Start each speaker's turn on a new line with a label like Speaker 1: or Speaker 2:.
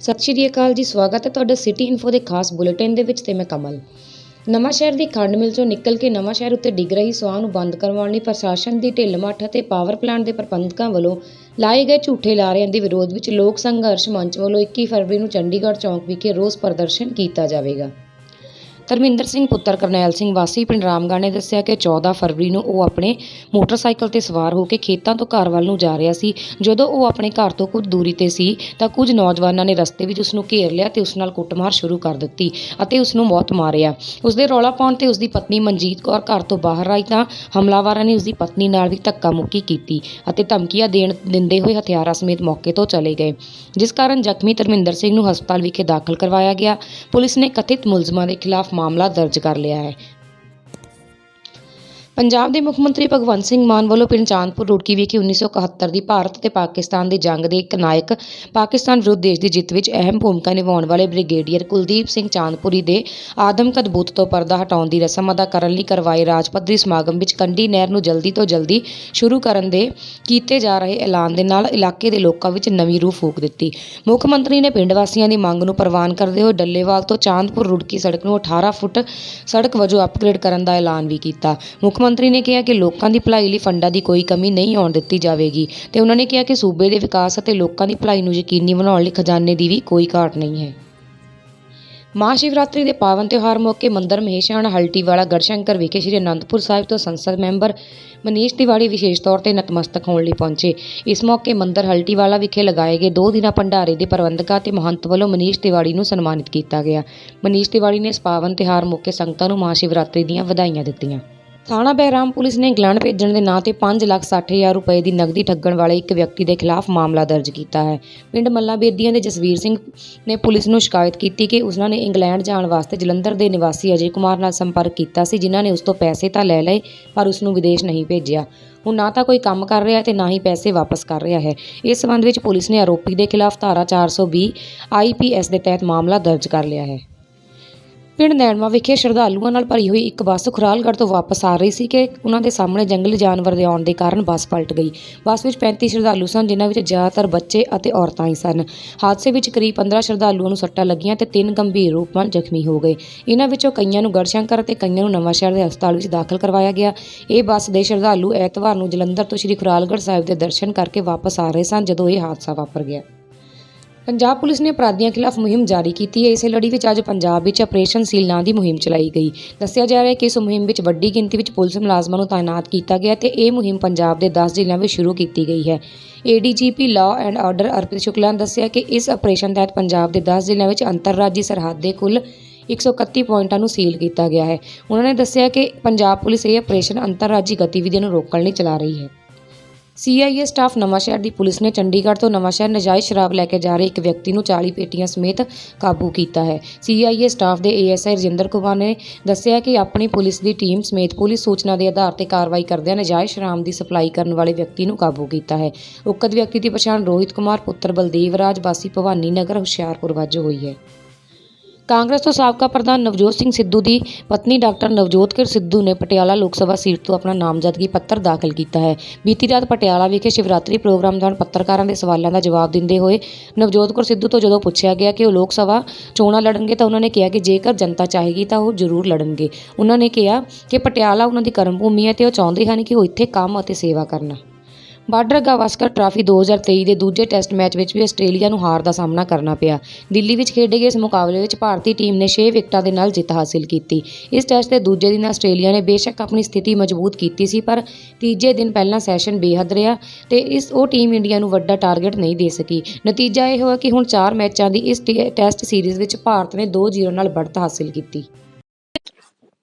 Speaker 1: ਸਤਿ ਸ਼੍ਰੀ ਅਕਾਲ ਜੀ, ਸਵਾਗਤ ਹੈ ਤੁਹਾਡਾ ਸਿਟੀ ਇਨਫੋ ਦੇ ਖਾਸ ਬੁਲੇਟਿਨ ਦੇ ਵਿੱਚ ਤੇ ਮੈਂ ਕਮਲ। ਨਵਾਂ ਸ਼ਹਿਰ ਦੀ ਖੰਡ ਮਿਲ ਚੋਂ ਨਿਕਲ ਕੇ ਨਵਾਂ ਸ਼ਹਿਰ ਉੱਤੇ ਡਿੱਗ ਰਹੀ ਸੁਆਹ ਨੂੰ ਬੰਦ ਕਰਵਾਉਣ ਲਈ ਪ੍ਰਸ਼ਾਸਨ ਦੀ ਢਿੱਲ ਮੱਠ ਅਤੇ ਪਾਵਰ ਪਲਾਂਟ ਦੇ ਪ੍ਰਬੰਧਕਾਂ ਵੱਲੋਂ ਲਾਏ ਗਏ ਝੂਠੇ ਲਾਰਿਆਂ ਦੇ ਵਿਰੋਧ ਵਿੱਚ ਲੋਕ ਸੰਘਰਸ਼ ਮੰਚ ਵੱਲੋਂ 21 ਫਰਵਰੀ ਨੂੰ ਚੰਡੀਗੜ੍ਹ ਚੌਂਕ ਵਿਖੇ ਰੋਸ ਪ੍ਰਦਰਸ਼ਨ ਕੀਤਾ ਜਾਵੇਗਾ। ਧਰਮਿੰਦਰ ਸਿੰਘ ਪੁੱਤਰ ਕਰਨੈਲ ਸਿੰਘ ਵਾਸੀ ਪਿੰਡ ਰਾਮਗੜ੍ਹ ਨੇ ਦੱਸਿਆ ਕਿ 14 ਫਰਵਰੀ ਨੂੰ ਉਹ ਆਪਣੇ ਮੋਟਰਸਾਈਕਲ ਤੇ ਸਵਾਰ ਹੋ ਕੇ ਖੇਤਾਂ ਤੋਂ ਘਰ ਵੱਲ ਨੂੰ ਜਾ ਰਿਹਾ ਸੀ। ਜਦੋਂ ਉਹ ਆਪਣੇ ਘਰ ਤੋਂ ਕੁਝ ਦੂਰੀ ਤੇ ਸੀ ਤਾਂ ਕੁਝ ਨੌਜਵਾਨਾਂ ਨੇ ਰਸਤੇ ਵਿੱਚ ਉਸ ਨੂੰ ਘੇਰ ਲਿਆ ਤੇ ਉਸ ਨਾਲ ਕੁੱਟਮਾਰ ਸ਼ੁਰੂ ਕਰ ਦਿੱਤੀ ਅਤੇ ਉਸ ਨੂੰ ਮੌਤ ਮਾਰਿਆ। ਉਸ ਦੇ ਰੌਲਾ ਪਾਉਣ ਤੇ ਉਸ ਦੀ ਪਤਨੀ ਮਨਜੀਤ ਕੌਰ ਘਰ ਤੋਂ ਬਾਹਰ ਆਈ ਤਾਂ ਹਮਲਾਵਰਾਂ ਨੇ ਉਸ ਦੀ ਪਤਨੀ ਨਾਲ ਵੀ ਧੱਕਾ ਮੁੱਕੀ ਕੀਤੀ ਅਤੇ ਧਮਕੀਆਂ ਦੇਣ ਦਿੰਦੇ ਹੋਏ ਹਥਿਆਰਾਂ ਸਮੇਤ ਮੌਕੇ ਤੋਂ ਚਲੇ ਗਏ, ਜਿਸ ਕਾਰਨ ਜ਼ਖਮੀ ਧਰਮਿੰਦਰ ਸਿੰਘ ਨੂੰ ਹਸਪਤਾਲ ਵਿਖੇ ਦਾਖਲ ਕਰਵਾਇਆ ਗਿਆ। ਪੁਲਿਸ ਨੇ ਕਥਿਤ ਮੁਲਜ਼ਮਾਂ ਦੇ ਖਿਲਾਫ ਮਾਮਲਾ ਦਰਜ ਕਰ ਲਿਆ ਹੈ। ਪੰਜਾਬ ਦੇ ਮੁੱਖ ਮੰਤਰੀ ਭਗਵੰਤ ਸਿੰਘ ਮਾਨ ਵੱਲੋਂ ਪਿੰਡ ਚਾਂਦਪੁਰ ਰੁੜਕੀ ਵਿਖੇ 1971 ਦੀ ਭਾਰਤ ਤੇ ਪਾਕਿਸਤਾਨ ਦੀ ਜੰਗ ਦੇ ਇੱਕ ਨਾਇਕ ਪਾਕਿਸਤਾਨ ਵਿਰੁੱਧ ਦੇਸ਼ ਦੀ ਜਿੱਤ ਵਿੱਚ ਅਹਿਮ ਭੂਮਿਕਾ ਨਿਭਾਉਣ ਵਾਲੇ ਬ੍ਰਿਗੇਡੀਅਰ ਕੁਲਦੀਪ ਸਿੰਘ ਚਾਂਦਪੁਰੀ ਦੇ ਆਦਮਕਦ ਬੁੱਤ ਤੋਂ ਪਰਦਾ ਹਟਾਉਣ ਦੀ ਰਸਮ ਅਦਾ ਕਰਨ ਲਈ ਕਰਵਾਏ ਰਾਜ ਪੱਧਰੀ ਸਮਾਗਮ ਵਿੱਚ ਕੰਢੀ ਨਹਿਰ ਨੂੰ ਜਲਦੀ ਤੋਂ ਜਲਦੀ ਸ਼ੁਰੂ ਕਰਨ ਦੇ ਕੀਤੇ ਜਾ ਰਹੇ ਐਲਾਨ ਦੇ ਨਾਲ ਇਲਾਕੇ ਦੇ ਲੋਕਾਂ ਵਿੱਚ ਨਵੀਂ ਰੂਹ ਫੂਕ ਦਿੱਤੀ। ਮੁੱਖ ਮੰਤਰੀ ਨੇ ਪਿੰਡ ਵਾਸੀਆਂ ਦੀ ਮੰਗ ਨੂੰ ਪ੍ਰਵਾਨ ਕਰਦੇ ਹੋਏ ਡੱਲੇਵਾਲ ਤੋਂ ਚਾਂਦਪੁਰ ਰੁੜਕੀ ਸੜਕ ਨੂੰ 18 ਫੁੱਟ ਸੜਕ ਵਜੋਂ ਅਪਗ੍ਰੇਡ ਕਰਨ ਦਾ ਐਲਾਨ ਵੀ ਕੀਤਾ। ਮੁੱਖ ਮੰਤਰੀ ਨੇ ਕਿਹਾ ਕਿ ਲੋਕਾਂ ਦੀ ਭਲਾਈ ਲਈ ਫੰਡਾਂ ਦੀ ਕੋਈ ਕਮੀ ਨਹੀਂ ਆਉਣ ਦਿੱਤੀ ਜਾਵੇਗੀ ਤੇ ਉਹਨਾਂ ਨੇ ਕਿਹਾ ਕਿ ਸੂਬੇ ਦੇ ਵਿਕਾਸ ਅਤੇ ਲੋਕਾਂ ਦੀ ਭਲਾਈ ਨੂੰ ਯਕੀਨੀ ਬਣਾਉਣ ਲਈ ਖਜ਼ਾਨੇ ਦੀ ਵੀ ਕੋਈ ਘਾਟ ਨਹੀਂ ਹੈ। ਮਹਾਸ਼ਿਵਰਾਤਰੀ ਦੇ ਪਾਵਨ ਤਿਉਹਾਰ ਮੌਕੇ ਮੰਦਰ ਮਹੇਸ਼ਾਨ ਹਲਟੀਵਾਲਾ ਗੜਸ਼ੰਕਰ ਵਿਖੇ ਸ੍ਰੀ ਅਨੰਦਪੁਰ ਸਾਹਿਬ ਤੋਂ ਸੰਸਦ ਮੈਂਬਰ ਮਨੀਸ਼ ਤਿਵਾੜੀ ਵਿਸ਼ੇਸ਼ ਤੌਰ ਤੇ ਨਤਮਸਤਕ ਹੋਣ ਲਈ ਪਹੁੰਚੇ। ਇਸ ਮੌਕੇ ਮੰਦਰ ਹਲਟੀਵਾਲਾ ਵਿਖੇ ਲਗਾਏ ਗਏ ਦੋ ਦਿਨਾਂ ਭੰਡਾਰੇ ਦੇ ਪ੍ਰਬੰਧਕਾਂ ਤੇ ਮਹੰਤ ਵੱਲੋਂ ਮਨੀਸ਼ ਤਿਵਾੜੀ ਨੂੰ ਸਨਮਾਨਿਤ ਕੀਤਾ ਗਿਆ। ਮਨੀਸ਼ ਤਿਵਾੜੀ ਨੇ ਇਸ ਪਾਵਨ ਤਿਉਹਾਰ ਮੌਕੇ ਸੰਗਤਾਂ ਨੂੰ ਮਹਾਸ਼ਿਵਰਾਤਰੀ ਦੀਆਂ ਵਧਾਈਆਂ ਦਿੱਤੀਆਂ। ਥਾਣਾ ਬਹਿਰਾਮ ਪੁਲਿਸ ਨੇ ਇੰਗਲੈਂਡ ਭੇਜਣ ਦੇ ਨਾਂ ਤੇ 5 ਲੱਖ 60 ਹਜ਼ਾਰ ਰੁਪਏ ਦੀ ਨਕਦੀ ਠੱਗਣ ਵਾਲੇ ਇੱਕ ਵਿਅਕਤੀ ਦੇ ਖਿਲਾਫ ਮਾਮਲਾ ਦਰਜ ਕੀਤਾ ਹੈ। ਪਿੰਡ ਮੱਲਾ ਬੇਦੀਆਂ ਦੇ ਜਸਵੀਰ ਸਿੰਘ ਨੇ ਪੁਲਿਸ ਨੂੰ ਸ਼ਿਕਾਇਤ ਕੀਤੀ ਕਿ ਉਸਨਾਂ ਨੇ ਇੰਗਲੈਂਡ ਜਾਣ ਵਾਸਤੇ ਜਲੰਧਰ ਦੇ ਨਿਵਾਸੀ ਅਜੇ ਕੁਮਾਰ ਨਾਲ ਸੰਪਰਕ ਕੀਤਾ ਸੀ, ਜਿਨ੍ਹਾਂ ਨੇ ਉਸ ਤੋਂ ਪੈਸੇ ਤਾਂ ਲੈ ਲਏ, ਪਰ ਉਸ ਨੂੰ ਵਿਦੇਸ਼ ਨਹੀਂ ਭੇਜਿਆ। ਹੁਣ ਨਾ ਤਾਂ ਕੋਈ ਕੰਮ ਕਰ ਰਿਹਾ ਤੇ ਨਾ ਹੀ ਪੈਸੇ ਵਾਪਸ ਕਰ ਰਿਹਾ ਹੈ। ਇਸ ਸੰਬੰਧ ਵਿੱਚ ਪੁਲਿਸ ਨੇ ਆਰੋਪੀ ਦੇ ਖਿਲਾਫ ਧਾਰਾ 420 ਆਈਪੀਐਸ ਦੇ ਤਹਿਤ ਮਾਮਲਾ ਦਰਜ ਕਰ ਲਿਆ ਹੈ। ਪਿੰਡ ਨੈਣਵਾ ਵਿਖੇ ਸ਼ਰਧਾਲੂਆਂ ਨਾਲ ਭਰੀ ਹੋਈ ਇੱਕ ਬੱਸ ਖੁਰਾਲਗੜ੍ਹ ਤੋਂ ਵਾਪਸ ਆ ਰਹੀ ਸੀ ਕਿ ਉਹਨਾਂ ਦੇ ਸਾਹਮਣੇ ਜੰਗਲੀ ਜਾਨਵਰ ਦੇ ਆਉਣ ਦੇ ਕਾਰਨ ਬੱਸ ਪਲਟ ਗਈ। ਬੱਸ ਵਿੱਚ 35 ਸ਼ਰਧਾਲੂ ਸਨ, ਜਿਨ੍ਹਾਂ ਵਿੱਚ ਜ਼ਿਆਦਾਤਰ ਬੱਚੇ ਅਤੇ ਔਰਤਾਂ ਹੀ ਸਨ। ਹਾਦਸੇ ਵਿੱਚ ਕਰੀਬ 15 ਸ਼ਰਧਾਲੂਆਂ ਨੂੰ ਸੱਟਾਂ ਲੱਗੀਆਂ ਤੇ ਤਿੰਨ ਗੰਭੀਰ ਰੂਪ ਨਾਲ ਜ਼ਖਮੀ ਹੋ ਗਏ। ਇਹਨਾਂ ਵਿੱਚੋਂ ਕਈਆਂ ਨੂੰ ਗੜਸ਼ੰਕਰ ਅਤੇ ਕਈਆਂ ਨੂੰ ਨਵਾਂਸ਼ਹਿਰ ਦੇ ਹਸਪਤਾਲ ਵਿੱਚ ਦਾਖਲ ਕਰਵਾਇਆ ਗਿਆ। ਇਹ ਬੱਸ ਦੇ ਸ਼ਰਧਾਲੂ ਐਤਵਾਰ ਨੂੰ ਜਲੰਧਰ ਤੋਂ ਸ਼੍ਰੀ ਖੁਰਾਲਗੜ੍ਹ ਸਾਹਿਬ ਦੇ ਦਰਸ਼ਨ ਕਰਕੇ ਵਾਪਸ ਆ ਰਹੇ ਸਨ, ਜਦੋਂ ਇਹ ਹਾਦਸਾ ਵਾਪਰ ਗਿਆ। ਪੰਜਾਬ ਪੁਲਿਸ ਨੇ ਅਪਰਾਧੀਆਂ ਖਿਲਾਫ ਮੁਹਿੰਮ ਜਾਰੀ ਕੀਤੀ ਹੈ। ਇਸੇ ਲੜੀ ਵਿੱਚ ਅੱਜ ਪੰਜਾਬ ਵਿੱਚ ਆਪਰੇਸ਼ਨ ਸੀਲ ਨਾਂ ਦੀ ਮੁਹਿੰਮ ਚਲਾਈ ਗਈ। ਦੱਸਿਆ ਜਾ ਰਿਹਾ ਹੈ ਕਿ ਇਸ ਮੁਹਿੰਮ ਵਿੱਚ ਵੱਡੀ ਗਿਣਤੀ ਵਿੱਚ ਪੁਲਿਸ ਮੁਲਾਜ਼ਮਾਂ ਨੂੰ ਤਾਇਨਾਤ ਕੀਤਾ ਗਿਆ ਤੇ ਇਹ ਮੁਹਿੰਮ ਪੰਜਾਬ ਦੇ 10 ਜ਼ਿਲ੍ਹਿਆਂ ਵਿੱਚ ਸ਼ੁਰੂ ਕੀਤੀ ਗਈ ਹੈ। ADGP law and order Arpit Shukla ਨੇ ਦੱਸਿਆ ਕਿ ਇਸ ਆਪਰੇਸ਼ਨ ਤਹਿਤ ਪੰਜਾਬ ਦੇ 10 ਜ਼ਿਲ੍ਹਿਆਂ ਵਿੱਚ ਅੰਤਰਰਾਜੀ ਸਰਹੱਦ ਦੇ ਕੁੱਲ 131 ਪੁਆਇੰਟਾਂ ਨੂੰ ਸੀਲ ਕੀਤਾ ਗਿਆ ਹੈ। ਉਹਨਾਂ ਨੇ ਦੱਸਿਆ ਕਿ ਪੰਜਾਬ ਪੁਲਿਸ ਇਹ ਆਪਰੇਸ਼ਨ ਅੰਤਰਰਾਜੀ ਗਤੀਵਿਧੀਆਂ ਨੂੰ ਰੋਕਣ ਲਈ ਚਲਾ ਰਹੀ ਹੈ। ਸੀਆਈਏ ਸਟਾਫ ਨਵਾਂਸ਼ਹਿਰ ਦੀ ਪੁਲਿਸ ਨੇ ਚੰਡੀਗੜ੍ਹ ਤੋਂ ਨਵਾਂਸ਼ਹਿਰ ਨਜਾਇਜ਼ ਸ਼ਰਾਬ ਲੈ ਕੇ ਜਾ ਰਹੇ ਇੱਕ ਵਿਅਕਤੀ ਨੂੰ 40 ਪੇਟੀਆਂ ਸਮੇਤ ਕਾਬੂ ਕੀਤਾ ਹੈ। ਸੀਆਈਏ ਸਟਾਫ ਦੇ ਏਐਸਆਈ ਰਜਿੰਦਰ ਕੁਮਾਰ ਨੇ ਦੱਸਿਆ ਕਿ ਆਪਣੀ ਪੁਲਿਸ ਦੀ ਟੀਮ ਸਮੇਤ ਪੁਲਿਸ ਸੂਚਨਾ ਦੇ ਆਧਾਰ ਤੇ ਕਾਰਵਾਈ ਕਰਦਿਆਂ ਨਜਾਇਜ਼ ਸ਼ਰਾਬ ਦੀ ਸਪਲਾਈ ਕਰਨ ਵਾਲੇ ਵਿਅਕਤੀ ਨੂੰ ਕਾਬੂ ਕੀਤਾ ਹੈ। ਉਕਤ ਵਿਅਕਤੀ ਦੀ ਪਛਾਣ ਰੋਹਿਤ ਕੁਮਾਰ, ਪੁੱਤਰ ਬਲਦੇਵ ਰਾਜ, ਵਾਸੀ ਭਵਾਨੀ ਨਗਰ, ਹੁਸ਼ਿਆਰਪੁਰ ਵਜੋਂ ਹੋਈ ਹੈ। ਕਾਂਗਰਸ ਤੋਂ ਸਾਬਕਾ ਪ੍ਰਧਾਨ ਨਵਜੋਤ ਸਿੰਘ ਸਿੱਧੂ ਦੀ ਪਤਨੀ ਡਾਕਟਰ ਨਵਜੋਤ ਕੌਰ ਸਿੱਧੂ ਨੇ ਪਟਿਆਲਾ ਲੋਕ ਸਭਾ ਸੀਟ ਤੋਂ ਆਪਣਾ ਨਾਮਜ਼ਦਗੀ ਪੱਤਰ ਦਾਖਲ ਕੀਤਾ ਹੈ। ਬੀਤੀ ਰਾਤ ਪਟਿਆਲਾ ਵਿਖੇ ਸ਼ਿਵਰਾਤਰੀ ਪ੍ਰੋਗਰਾਮ ਦੌਰਾਨ ਪੱਤਰਕਾਰਾਂ ਦੇ ਸਵਾਲਾਂ ਦਾ ਜਵਾਬ ਦਿੰਦੇ ਹੋਏ ਨਵਜੋਤ ਕੌਰ ਸਿੱਧੂ ਤੋਂ ਜਦੋਂ ਪੁੱਛਿਆ ਗਿਆ ਕਿ ਉਹ ਲੋਕ ਸਭਾ ਚੋਣਾਂ ਲੜਨਗੇ ਤਾਂ ਉਹਨਾਂ ਨੇ ਕਿਹਾ ਕਿ ਜੇਕਰ ਜਨਤਾ ਚਾਹੇਗੀ ਤਾਂ ਉਹ ਜ਼ਰੂਰ ਲੜਨਗੇ। ਉਹਨਾਂ ਨੇ ਕਿਹਾ ਕਿ ਪਟਿਆਲਾ ਉਹਨਾਂ ਦੀ ਕਰਮ ਭੂਮੀ ਹੈ ਤੇ ਉਹ ਚਾਹੁੰਦੇ ਹਨ ਕਿ ਉਹ ਇੱਥੇ ਕੰਮ ਅਤੇ ਸੇਵਾ ਕਰਨ। ਬਾਰਡਰ ਗਾਵਸਕਰ ਟਰਾਫੀ 2023 ਦੇ ਦੂਜੇ ਟੈਸਟ ਮੈਚ ਵਿੱਚ ਵੀ ਆਸਟ੍ਰੇਲੀਆ ਨੂੰ ਹਾਰ ਦਾ ਸਾਹਮਣਾ ਕਰਨਾ ਪਿਆ। ਦਿੱਲੀ ਵਿੱਚ ਖੇਡੇ ਗਏ ਇਸ ਮੁਕਾਬਲੇ ਵਿੱਚ ਭਾਰਤੀ ਟੀਮ ਨੇ 6 ਵਿਕਟਾਂ ਦੇ ਨਾਲ ਜਿੱਤ ਹਾਸਲ ਕੀਤੀ। ਇਸ ਟੈਸਟ ਦੇ ਦੂਜੇ ਦਿਨ ਆਸਟ੍ਰੇਲੀਆ ਨੇ ਬੇਸ਼ੱਕ ਆਪਣੀ ਸਥਿਤੀ ਮਜ਼ਬੂਤ ਕੀਤੀ ਸੀ, ਪਰ ਤੀਜੇ ਦਿਨ ਪਹਿਲਾਂ ਸੈਸ਼ਨ ਬੇਹੱਦ ਰਿਹਾ ਤੇ ਇਸ ਉਹ ਟੀਮ ਇੰਡੀਆ ਨੂੰ ਵੱਡਾ ਟਾਰਗੇਟ ਨਹੀਂ ਦੇ ਸਕੀ। ਨਤੀਜਾ ਇਹ ਹੋਇਆ ਕਿ ਹੁਣ 4 ਮੈਚਾਂ ਦੀ ਇਸ ਟੈਸਟ ਸੀਰੀਜ਼ ਵਿੱਚ ਭਾਰਤ ਨੇ 2-0 ਨਾਲ ਬੜਤ ਹਾਸਲ ਕੀਤੀ।